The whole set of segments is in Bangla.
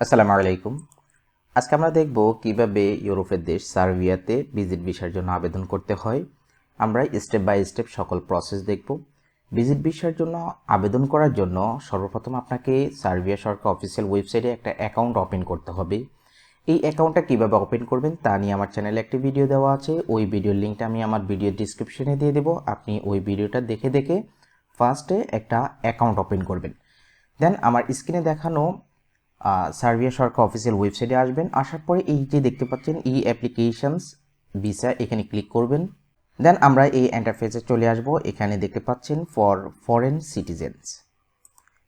আসসালামু আলাইকুম। আজকে আমরা দেখব কীভাবে ইউরোপের দেশ সার্বিয়াতে ভিজিট ভিসার জন্য আবেদন করতে হয়। আমরা স্টেপ বাই স্টেপ সকল প্রসেস দেখব। ভিজিট ভিসার জন্য আবেদন করার জন্য সর্বপ্রথম আপনাকে সার্বিয়া সরকার অফিসিয়াল ওয়েবসাইটে একটা অ্যাকাউন্ট ওপেন করতে হবে। এই অ্যাকাউন্টটা কীভাবে ওপেন করবেন তা নিয়ে আমার চ্যানেলে একটি ভিডিও দেওয়া আছে। ওই ভিডিওর লিঙ্কটা আমি আমার ভিডিও ডিসক্রিপশনে দিয়ে দেবো। আপনি ওই ভিডিওটা দেখে দেখে ফার্স্টে একটা অ্যাকাউন্ট ওপেন করবেন। দেন আমার স্ক্রিনে দেখানো সার্বিয়া সরকার অফিসিয়াল ওয়েবসাইটে আসবেন। আসার পরে এই যে দেখতে পাচ্ছেন ই অ্যাপ্লিকেশনস ভিসা এখানে ক্লিক করবেন। দেন আমরা এই এন্টারফেসে চলে আসব। এখানে দেখতে পাচ্ছেন ফর ফরেন সিটিজেন্স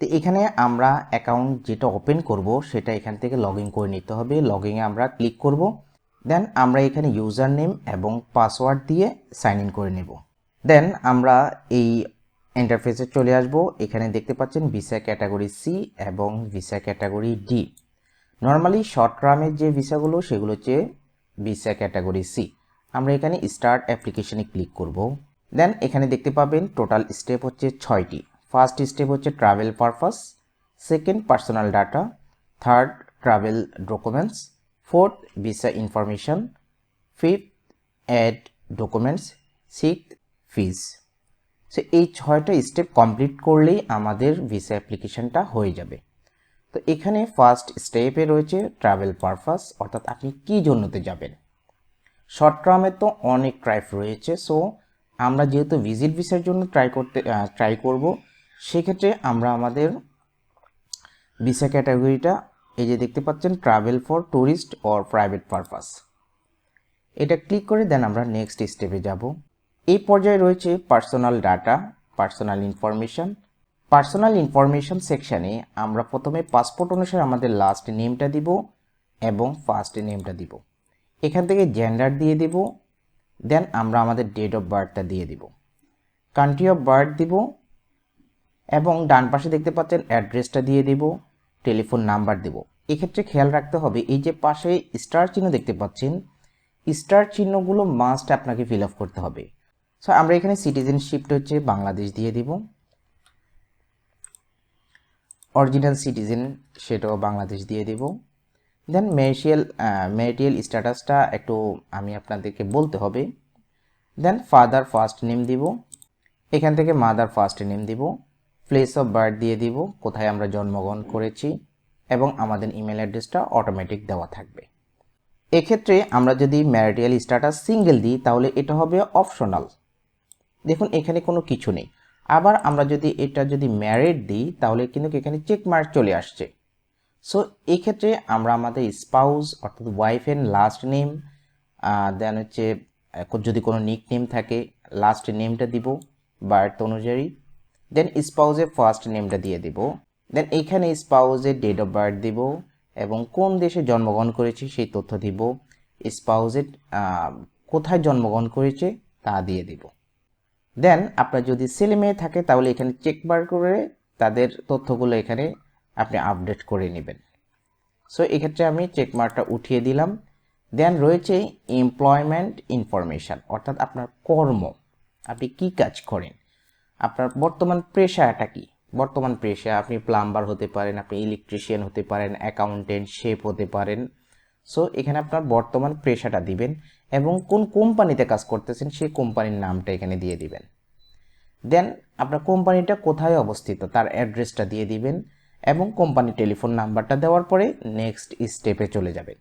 তো এখানে আমরা অ্যাকাউন্ট যেটা ওপেন করব, সেটা এখান থেকে লগ করে নিতে হবে। লগ আমরা ক্লিক করব। দেন আমরা এখানে ইউজার নেম এবং পাসওয়ার্ড দিয়ে সাইন ইন করে নেব। দেন আমরা এই ইন্টারফেসে চলে আসব। এখানে দেখতে পাচ্ছেন ভিসা ক্যাটাগরি সি এবং visa category D normally short টার্মের যে ভিসাগুলো সেগুলো হচ্ছে ভিসা ক্যাটাগরি সি আমরা এখানে স্টার্ট অ্যাপ্লিকেশনে ক্লিক করব। দেন এখানে দেখতে পাবেন টোটাল স্টেপ হচ্ছে ছয়টি। ফার্স্ট স্টেপ হচ্ছে travel purpose second personal data third travel documents fourth visa information fifth add documents six fees so এই ছয়টা স্টেপ কমপ্লিট করলেই আমাদের ভিসা অ্যাপ্লিকেশনটা হয়ে যাবে। তো এখানে ফার্স্ট স্টেপে রয়েছে ট্রাভেল পারপাস অর্থাৎ আপনি কী জন্যতে যাবেন। শর্ট টার্মে তো অনেক ট্রাইপ রয়েছে সো আমরা যেহেতু ভিজিট ভিসার জন্য ট্রাই করতে ট্রাই করব, সেক্ষেত্রে আমরা আমাদের ভিসা ক্যাটাগরিটা এই যে দেখতে পাচ্ছেন travel for tourist or private purpose এটা ক্লিক করে দেন আমরা নেক্সট স্টেপে যাব। এই পর্যায়ে রয়েছে personal data personal information personal information সেকশানে আমরা প্রথমে পাসপোর্ট অনুসারে আমাদের লাস্ট নেমটা দিব এবং ফার্স্ট নেমটা দিব। এখান থেকে জেন্ডার দিয়ে দিব দেন আমরা আমাদের ডেট অফ বার্থটা দিয়ে দিব। কান্ট্রি অফ বার্থ দিব এবং ডান পাশে দেখতে পাচ্ছেন অ্যাড্রেসটা দিয়ে দিব টেলিফোন নাম্বার দেব। এক্ষেত্রে খেয়াল রাখতে হবে, এই যে পাশে স্টার চিহ্ন দেখতে পাচ্ছেন স্টার চিহ্নগুলো মাস্ট আপনাকে ফিল আপ করতে হবে। সো আমরা এখানে সিটিজেনশিপটা হচ্ছে বাংলাদেশ দিয়ে দিব। অরিজিনাল সিটিজেন সেটাও বাংলাদেশ দিয়ে দিব। দেন মেরিশিয়াল মেরিটিয়াল স্ট্যাটাসটা একটু আমি আপনাদেরকে বলতে হবে। দেন ফাদার ফার্স্ট নেম দিব। এখান থেকে মাদার ফার্স্ট নেম দিব। প্লেস অফ বার্থ দিয়ে দিব, কোথায় আমরা জন্মগ্রহণ করেছি। এবং আমাদের ইমেল অ্যাড্রেসটা অটোমেটিক দেওয়া থাকবে। এক্ষেত্রে আমরা যদি ম্যারিটিয়াল স্ট্যাটাস সিঙ্গেল দিই, তাহলে এটা হবে অপশনাল দেখুন, এখানে কোনো কিছু নেই। আবার আমরা যদি এটা যদি ম্যারেড দিই, তাহলে কিন্তু এখানে চেক মার্ক চলে আসছে। সো এই ক্ষেত্রে আমরা আমাদের স্পাউস অর্থাৎ wife and last name then হচ্ছে যদি কোনো নিক নেম থাকে লাস্ট নেমটা দিব বার্থ অনুযায়ী। দেন স্পাউসের ফার্স্ট নেমটা দিয়ে দিব। দেন এইখানে স্পাউসের ডেট অফ বার্থ দিব এবং কোন দেশে জন্মগ্রহণ করেছে সেই তথ্য দিব। স্পাউসের কোথায় জন্মগ্রহণ করেছে তা দিয়ে দিব। দেন আপনার যদি ছেলে মেয়ে থাকে, তাহলে এখানে চেক বার করে তাদের তথ্যগুলো এখানে আপনি আপডেট করে নেবেন। সো এক্ষেত্রে আমি চেক মার্কটা উঠিয়ে দিলাম। দেন রয়েছে এমপ্লয়মেন্ট ইনফরমেশান অর্থাৎ আপনার কর্ম। আপনি কি কাজ করেন? আপনার বর্তমান পেশাটা কি? বর্তমান পেশা আপনি প্লাম্বার হতে পারেন, আপনি ইলেকট্রিশিয়ান হতে পারেন অ্যাকাউন্টেন্ট শেপ হতে পারেন। সো এখানে আপনার বর্তমান পেশাটা দিবেন। এবং কোন কোম্পানিতে কাজ করতেছেন সেই কোম্পানির নামটা এখানে দিয়ে দিবেন। দেন আপনার কোম্পানিটা কোথায় অবস্থিত তার অ্যাড্রেসটা দিয়ে দিবেন এবং কোম্পানি টেলিফোন নাম্বারটা দেওয়ার পরে নেক্সট স্টেপে চলে যাবেন।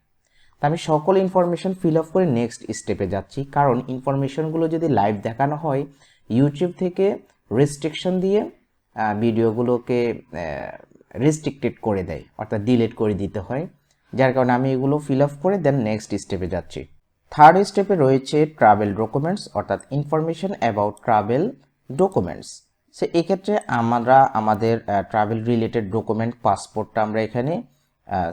তা আমি সকল ইনফরমেশন ফিল আপ করে নেক্সট স্টেপে যাচ্ছি। কারণ ইনফরমেশনগুলো যদি লাইভ দেখানো হয় ইউটিউব থেকে রেস্ট্রিকশন দিয়ে ভিডিওগুলোকে রেস্ট্রিক্টেড করে দেয়, অর্থাৎ ডিলিট করে দিতে হয়। যার কারণে আমি এগুলো ফিল আপ করে দেন নেক্সট স্টেপে যাচ্ছি। থার্ড স্টেপে রয়েছে ট্রাভেল ডকুমেন্টস অর্থাৎ ইনফরমেশন অ্যাবাউট ট্রাভেল ডকুমেন্টস সে এক্ষেত্রে আমরা আমাদের ট্রাভেল রিলেটেড ডকুমেন্ট পাসপোর্টটা আমরা এখানে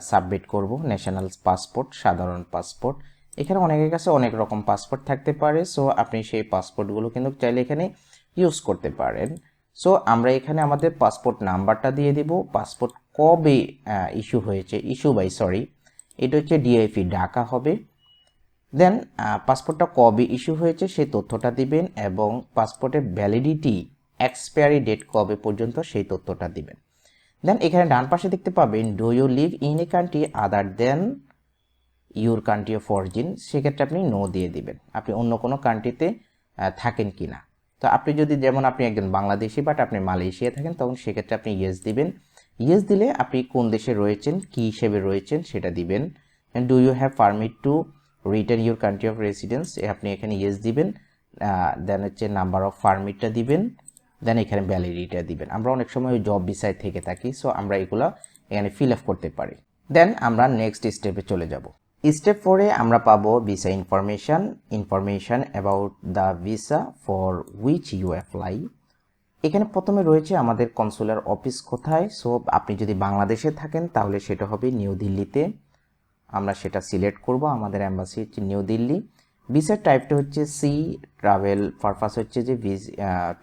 সাবমিট করব। ন্যাশনাল পাসপোর্ট সাধারণ পাসপোর্ট এখানে অনেকের কাছে অনেক রকম পাসপোর্ট থাকতে পারে। সো আপনি সেই পাসপোর্টগুলো কিন্তু চাইলে এখানে ইউজ করতে পারেন। সো আমরা এখানে আমাদের পাসপোর্ট নাম্বারটা দিয়ে দিব। পাসপোর্ট কবে ইস্যু হয়েছে? ইস্যু বাই সরি এটা হচ্ছে ডিআইপি ডাকা হবে। দেন পাসপোর্টটা কবে ইস্যু হয়েছে সেই তথ্যটা দিবেন এবং পাসপোর্টের ভ্যালিডিটি এক্সপায়ারি ডেট কবে পর্যন্ত সেই তথ্যটা দিবেন। দেন এখানে ডান পাশে দেখতে পাবেন do you live in a country other than your country of origin সেক্ষেত্রে আপনি নো দিয়ে দিবেন। আপনি অন্য কোনো কান্ট্রিতে থাকেন কি না তো আপনি যদি, যেমন আপনি একজন বাংলাদেশি বাট আপনি মালয়েশিয়া থাকেন, তখন সেক্ষেত্রে আপনি ইয়েস দিবেন। ইয়েস দিলে আপনি কোন দেশে রয়েছেন, কী হিসেবে রয়েছেন সেটা দিবেন। Do you have permit to return your country of residence আপনি এখানে ইয়েস দিবেন দেন হচ্ছে নাম্বার অফ পারমিটটা দিবেন দেন এখানে ভ্যালিডিটিটা দিবেন। আমরা অনেক সময় ওই জব বিষয় থেকে থাকি সো আমরা এগুলো এখানে ফিল আপ করতে পারি। দেন আমরা নেক্সট স্টেপে চলে যাব। স্টেপ ফোরে আমরা পাবো visa information information about the visa for which you apply এখানে প্রথমে রয়েছে আমাদের কনসুলার অফিস কোথায় সো আপনি যদি বাংলাদেশে থাকেন, তাহলে সেটা হবে নিউ দিল্লিতে। আমরা সেটা সিলেক্ট করব আমাদের অ্যাম্বাসি হচ্ছে নিউ দিল্লি। ভিসার টাইপটা হচ্ছে সি ট্রাভেল পারপাস হচ্ছে যে ভিজ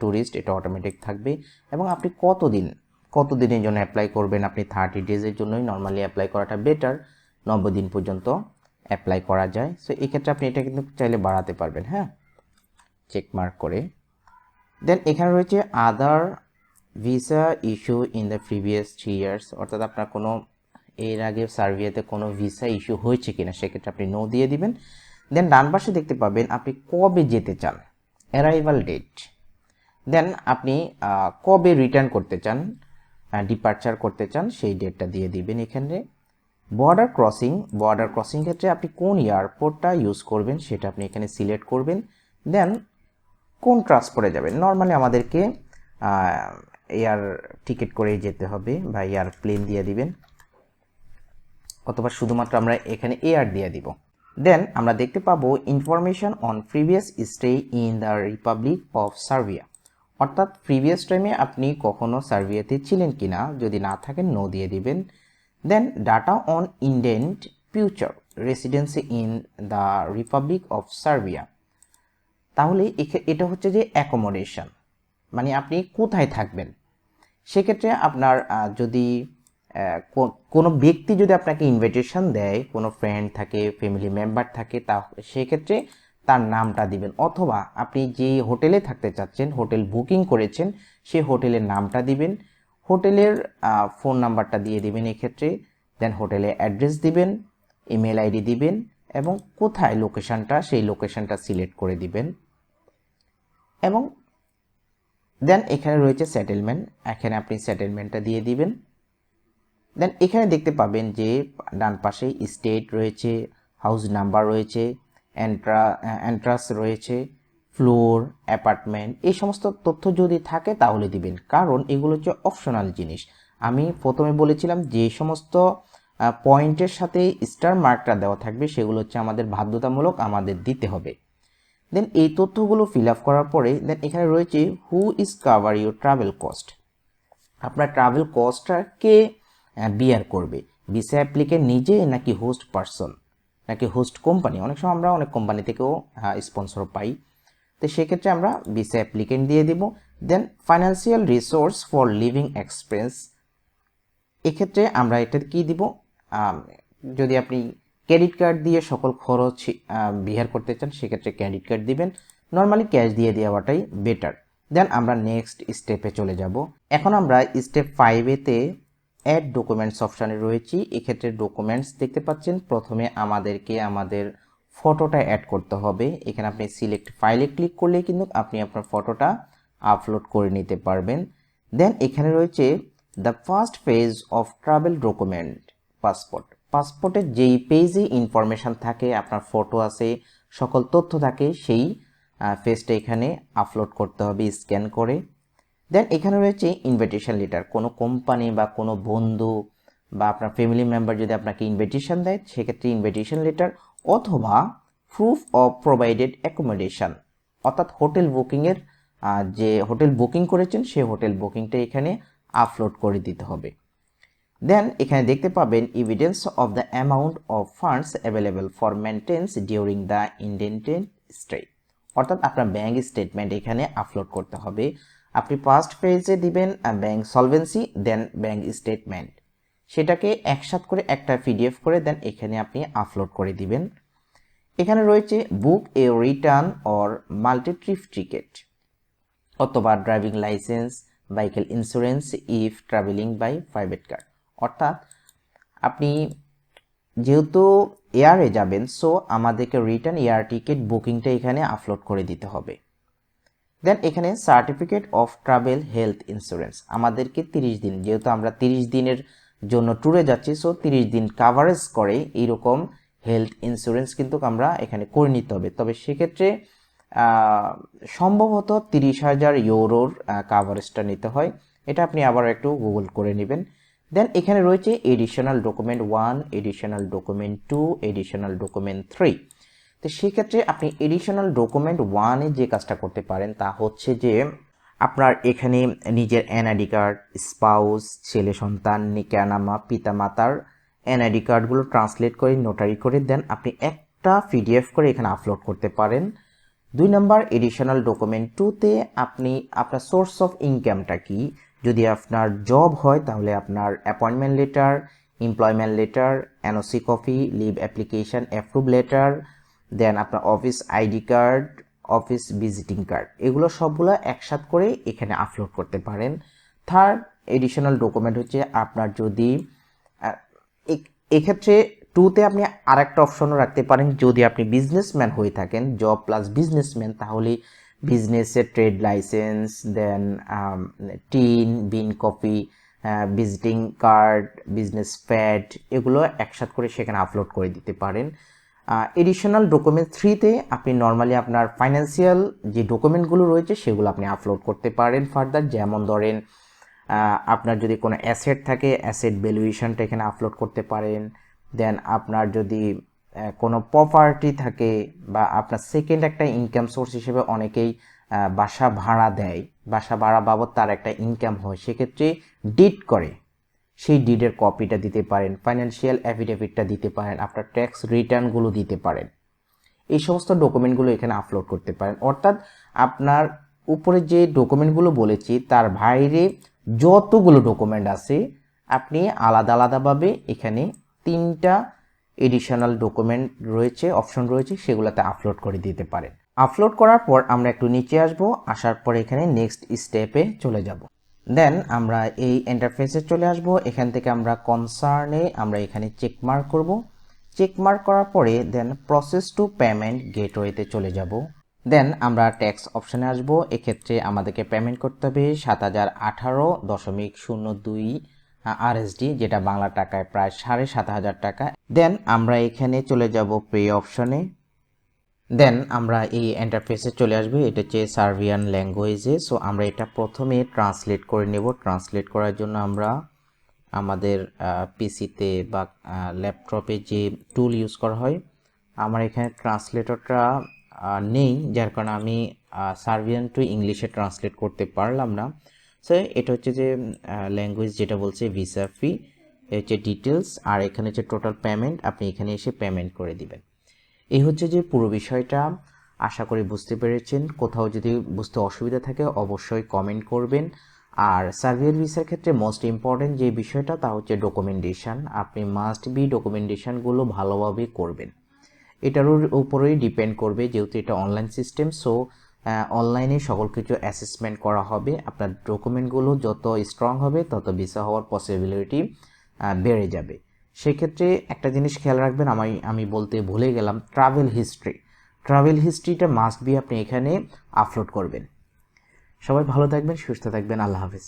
ট্যুরিস্ট এটা অটোমেটিক থাকবে। এবং আপনি কতদিন কত দিনের জন্য অ্যাপ্লাই করবেন, আপনি থার্টি ডেজের জন্যই নর্মালি অ্যাপ্লাই করাটা বেটার নব্বই দিন পর্যন্ত অ্যাপ্লাই করা যায়। সো এক্ষেত্রে আপনি এটা কিন্তু চাইলে বাড়াতে পারবেন হ্যাঁ? চেক মার্ক করে। দেন এখানে রয়েছে other visa issue in the previous three years অর্থাৎ আপনার কোনো এর আগে সার্ভিয়াতে কোনো ভিসা ইস্যু হয়েছে কিনা সেক্ষেত্রে আপনি নো দিয়ে দিবেন। দেন ডান পাশে দেখতে পাবেন আপনি কবে যেতে চান অ্যারাইভাল ডেট দেন আপনি কবে রিটার্ন করতে চান ডিপার্চার করতে চান, সেই ডেটটা দিয়ে দিবেন এখানে। বর্ডার ক্রসিং বর্ডার ক্রসিং ক্ষেত্রে আপনি কোন এয়ারপোর্টটা ইউজ করবেন সেটা আপনি এখানে সিলেক্ট করবেন। দেন কোন ট্রান্সপোর্টে যাবেন? নর্মালি আমাদেরকে এয়ার টিকিট করেই যেতে হবে বা এয়ার প্লেন দিয়ে দিবেন। অথবা শুধুমাত্র আমরা এখানে এয়ার দিয়ে দিব। দেন আমরা দেখতে পাবো information on previous stay in the republic of Serbia অর্থাৎ প্রিভিয়াস টাইমে আপনি কখনো সার্বিয়াতে ছিলেন কি না যদি না থাকেন নো দিয়ে দিবেন। Then data on intended future residency in the republic of Serbia তাহলে এটা হচ্ছে যে অ্যাকোমোডেশন মানে আপনি কোথায় থাকবেন। সেক্ষেত্রে আপনার যদি কোনো ব্যক্তি যদি আপনাকে ইনভিটেশন দেয়, কোনো ফ্রেন্ড থাকে ফ্যামিলি মেম্বার থাকে, তা সেক্ষেত্রে তার নামটা দিবেন। অথবা আপনি যে হোটেলে থাকতে চাচ্ছেন, হোটেল বুকিং করেছেন সেই হোটেলের নামটা দিবেন। হোটেলের ফোন নাম্বারটা দিয়ে দিবেন এক্ষেত্রে। দেন হোটেলে অ্যাড্রেস দিবেন ইমেল আইডি দিবেন, এবং কোথায় লোকেশনটা সেই লোকেশনটা সিলেক্ট করে দিবেন। এবং দেন এখানে রয়েছে সেটেলমেন্ট এখানে আপনি সেটেলমেন্টটা দিয়ে দিবেন। দেন এখানে দেখতে পাবেন যে ডান পাশে স্টেট রয়েছে হাউস নাম্বার রয়েছে এন্ট্রা এন্ট্রাস রয়েছে ফ্লোর অ্যাপার্টমেন্ট এই সমস্ত তথ্য যদি থাকে তাহলে দিবেন। কারণ এগুলো হচ্ছে অপশনাল জিনিস। আমি প্রথমে বলেছিলাম যে সমস্ত পয়েন্টের সাথে স্টার মার্কটা দেওয়া থাকবে, সেগুলো হচ্ছে আমাদের বাধ্যতামূলক আমাদের দিতে হবে। দেন এই তথ্যগুলো ফিল আপ করার পরে দেন এখানে রয়েছে who is cover your travel cost আপনার ট্রাভেল কস্টটা কে বিয়ার করবে। ভিসা অ্যাপ্লিকেন্ট নিজে নাকি হোস্ট পারসন নাকি হোস্ট কোম্পানি অনেক সময় আমরা অনেক কোম্পানি থেকেও স্পন্সর পাই। তো সেক্ষেত্রে আমরা ভিসা অ্যাপ্লিকেন্ট দিয়ে দেব। Then financial resource for living expense এক্ষেত্রে আমরা এটা কি দিব? যদি আপনি ক্রেডিট কার্ড দিয়ে সকল খরচ বিহার করতে চান, সেক্ষেত্রে ক্রেডিট কার্ড দিবেন। নর্মালি ক্যাশ দিয়ে দেওয়াটাই বেটার দেন আমরা নেক্সট স্টেপে চলে যাব। এখন আমরা স্টেপ ফাইভেতে অ্যাড ডকুমেন্টস অপশানে রয়েছি। এক্ষেত্রে ডকুমেন্টস দেখতে পাচ্ছেন। প্রথমে আমাদেরকে আমাদের ফটোটা অ্যাড করতে হবে। এখানে আপনি সিলেক্ট ফাইলে ক্লিক করলে কিন্তু আপনি আপনার ফটোটা আপলোড করে নিতে পারবেন। দেন এখানে রয়েছে the first page of travel document passport পাসপোর্টের যেই পেজে ইনফরমেশান থাকে, আপনার ফটো আছে, সকল তথ্য থাকে, সেই পেজটা এখানে আপলোড করতে হবে স্ক্যান করে। দেন এখানে রয়েছে ইনভিটেশন লেটার কোনো কোম্পানি বা কোনো বন্ধু বা আপনার ফ্যামিলি মেম্বার যদি আপনাকে ইনভিটেশন দেয়, সেক্ষেত্রে ইনভিটেশন লেটার অথবা প্রুফ অফ প্রোভাইডেড অ্যাকোমোডেশন অর্থাৎ হোটেল বুকিংয়ের যে হোটেল বুকিং করেছেন সেই হোটেল বুকিংটা এখানে আপলোড করে দিতে হবে। দেন এখানে দেখতে পাবেন evidence of the amount of funds available for maintenance during the intended stay অর্থাৎ আপনার ব্যাঙ্ক স্টেটমেন্ট এখানে আপলোড করতে হবে। আপনি ফার্স্ট পেজে দিবেন bank solvency then bank statement সেটাকে একসাথ করে একটা পিডিএফ করে দেন, এখানে আপনি আপলোড করে দিবেন। এখানে রয়েছে book a return or multi trip ticket অথবা driving licence vehicle insurance if travelling by private car অর্থাৎ আপনি যেহেতু এয়ারে যাবেন সো আমাদেরকে রিটার্ন এয়ার টিকিট বুকিংটা এখানে আপলোড করে দিতে হবে। দেন এখানে certificate of travel health insurance আমাদেরকে তিরিশ দিন, যেহেতু আমরা তিরিশ দিনের জন্য ট্যুরে যাচ্ছি সো তিরিশ দিন কাভারেজ করে এইরকম হেলথ ইন্স্যুরেন্স কিন্তু আমরা এখানে করে নিতে হবে। তবে সেক্ষেত্রে সম্ভবত তিরিশ হাজার ইউরোর কাভারেজটা নিতে হয়। এটা আপনি আবার একটু গুগল করে নেবেন। দেন এখানে রয়েছে additional document one additional document two additional document three তো সেক্ষেত্রে আপনি এডিশনাল ডকুমেন্ট ওয়ানে যে কাজটা করতে পারেন তা হচ্ছে যে আপনার এখানে নিজের এনআইডি কার্ড স্পাউস ছেলে সন্তান নিকানামা পিতামাতার এনআইডি কার্ডগুলো ট্রান্সলেট করে নোটারি করে দেন আপনি একটা পিডিএফ করে এখানে আপলোড করতে পারেন। দুই নম্বর এডিশনাল ডকুমেন্ট টুতে আপনি আপনার সোর্স অফ ইনকামটা কি? যদি আপনার জব হয় তাহলে আপনার appointment letter employment letter NOC copy leave application approve letter then আপনার office ID card office visiting card এগুলো সবগুলো একসাথ করে এখানে আপলোড করতে পারেন। থার্ড এডিশনাল ডকুমেন্ট হচ্ছে আপনার যদি এক্ষেত্রে টুতে আপনি আরেকটা অপশনও রাখতে পারেন। যদি আপনি বিজনেসম্যান হয়ে থাকেন জব প্লাস বিজনেসম্যান তাহলে বিজনেসের trade licence then TIN BIN copy visiting card business pad এগুলো একসাথ করে সেখানে আপলোড করে দিতে পারেন। এডিশনাল ডকুমেন্ট থ্রিতে আপনি নর্মালি আপনার ফাইন্যান্সিয়াল যে ডকুমেন্টগুলো রয়েছে সেগুলো আপনি আপলোড করতে পারেন ফার্দার যেমন ধরেন আপনার যদি কোনো অ্যাসেট থাকে অ্যাসেট ভ্যালুয়েশনটা এখানে আপলোড করতে পারেন। দেন আপনার যদি কোনো প্রপার্টি থাকে বা আপনার সেকেন্ড একটা ইনকাম সোর্স হিসেবে অনেকেই বাসা ভাড়া দেয়। বাসা ভাড়া বাবদ তার একটা ইনকাম হয়। সেক্ষেত্রে ডিড করে। সেই ডিডের কপিটা দিতে পারেন ফাইন্যান্সিয়াল অ্যাফিডেভিটটা দিতে পারেন, আপনার ট্যাক্স রিটার্নগুলো দিতে পারেন। এই সমস্ত ডকুমেন্টগুলো এখানে আপলোড করতে পারেন। অর্থাৎ আপনার উপরে যে ডকুমেন্টগুলো বলেছি, তার বাইরে যতগুলো ডকুমেন্ট আছে, আপনি আলাদা আলাদাভাবে এখানে তিনটা এডিশনাল ডকুমেন্ট রয়েছে অপশন রয়েছে, সেগুলোতে আপলোড করে দিতে পারেন। আপলোড করার পর আমরা একটু নিচে আসব, আসার পর এখানে নেক্সট স্টেপে চলে যাব। দেন আমরা এই ইন্টারফেসে চলে আসব। এখান থেকে আমরা কনসার্নে আমরা এখানে চেক মার্ক করব। চেক মার্ক করার পরে দেন প্রসেস টু পেমেন্ট গেটওয়েতে চলে যাব। দেন আমরা ট্যাক্স অপশানে আসব। এক্ষেত্রে আমাদেরকে পেমেন্ট করতে হবে সাত হাজার আঠারো দশমিক শূন্য দুই আরএসডি যেটা বাংলা টাকায় প্রায় সাড়ে সাত হাজার টাকা। দেন আমরা এখানে চলে যাব পে অপশনে দেন আমরা এই ইন্টারফেসে চলে আসবে। এটা হচ্ছে সার্বিয়ান ল্যাঙ্গুয়েজে সো আমরা এটা প্রথমে ট্রান্সলেট করে নেব। ট্রান্সলেট করার জন্য আমরা আমাদের পিসিতে বা ল্যাপটপে যে টুল ইউজ করা হয়, আমার এখানে ট্রান্সলেটরটা নেই। যার কারণে আমি সার্বিয়ান টু ইংলিশে ট্রান্সলেট করতে পারলাম না। সো এটা হচ্ছে যে ল্যাঙ্গুয়েজ যেটা বলছে ভিসা ফি হচ্ছে ডিটেলস আর এখানে হচ্ছে টোটাল পেমেন্ট আপনি এখানে এসে পেমেন্ট করে দিবেন। এই হচ্ছে যে পুরো বিষয়টা। আশা করি বুঝতে পেরেছেন। কোথাও যদি বুঝতে অসুবিধা থাকে, অবশ্যই কমেন্ট করবেন। আর সার্ভিয়ার ভিসার ক্ষেত্রে মোস্ট ইম্পর্টেন্ট যে বিষয়টা, তা হচ্ছে ডকুমেন্টেশন আপনি মাস্ট বি ডকুমেন্টেশনগুলো ভালোভাবে করবেন। এটার উপরেই ডিপেন্ড করবে, যেহেতু এটা অনলাইন সিস্টেম সো অনলাইনে সকল কিছু অ্যাসেসমেন্ট করা হবে। আপনার ডকুমেন্টগুলো যত স্ট্রং হবে, তত ভিসা হওয়ার পসিবিলিটি বেড়ে যাবে। সেক্ষেত্রে একটা জিনিস খেয়াল রাখবেন, আমি আমি বলতে ভুলে গেলাম ট্রাভেল হিস্ট্রি ট্রাভেল হিস্ট্রিটা মাস্ট বি আপনি এখানে আপলোড করবেন। সবাই ভালো থাকবেন, সুস্থ থাকবেন, আল্লাহ হাফিজ।